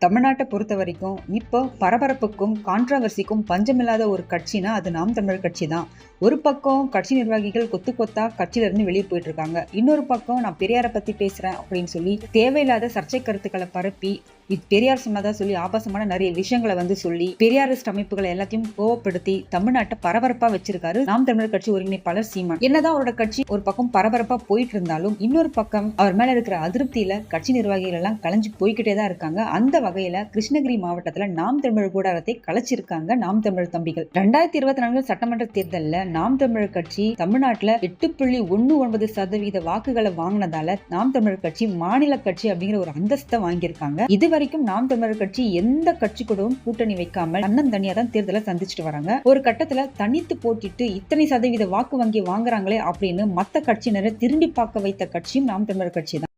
தமிழ்நாட்டை பொறுத்த வரைக்கும் இப்போ பரபரப்புக்கும் கான்ட்ரவர்சிக்கும் பஞ்சமில்லாத ஒரு கட்சினா அது நாம் தமிழர் கட்சி தான் ஒரு பக்கம் கட்சி நிர்வாகிகள் கொத்து கொத்தா கட்சியிலிருந்து வெளியே போயிட்டு இருக்காங்க இன்னொரு பக்கம் நான் பெரியாரை பத்தி பேசுறேன் அப்படின்னு சொல்லி தேவையில்லாத சர்ச்சை கருத்துக்களை பரப்பி இது பெரியார் சொன்னதா சொல்லி ஆபாசமான நிறைய விஷயங்களை வந்து சொல்லி பெரியாரிஸ்ட் அமைப்புகளை எல்லாத்தையும் கோவப்படுத்தி தமிழ்நாட்டை பரபரப்பா வச்சிருக்காரு நாம் தமிழர் கட்சி ஒருங்கிணைப்பாளர் சீமான். என்னதான் அவரோட கட்சி ஒரு பக்கம் பரபரப்பா போயிட்டு இருந்தாலும் இன்னொரு பக்கம் அவர் மேல இருக்கிற அதிருப்தியில கட்சி நிர்வாகிகள் எல்லாம் கலைஞ்சு போய்கிட்டே தான் இருக்காங்க. அந்த வகையில கிருஷ்ணகிரி மாவட்டத்துல நாம் தமிழர் கூடாரத்தை கலைச்சிருக்காங்க நாம் தமிழர் தம்பிகள். ரெண்டாயிரத்தி இருபத்தி நான்கு சட்டமன்ற தேர்தலில் நாம் தமிழர் கட்சி தமிழ்நாட்டுல எட்டு புள்ளி ஒன்று ஒன்பது சதவீத வாக்குகளை வாங்கினதால நாம் தமிழர் கட்சி மாநில கட்சி அப்படிங்கிற ஒரு அந்தஸ்தை வாங்கியிருக்காங்க. இது வரைக்கும் நாம் தமிழர் கட்சி எந்த கட்சி கூடவும் கூட்டணி வைக்காமல் அண்ணன் தனியா தான் தேர்தலை சந்திச்சுட்டு வராங்க. ஒரு கட்டத்துல தனித்து போட்டிட்டு இத்தனை சதவீத வாக்கு வங்கி வாங்குறாங்களே அப்படின்னு மத்த கட்சியினரை திரும்பி பார்க்க வைத்த கட்சியும் நாம் தமிழர் கட்சி தான்.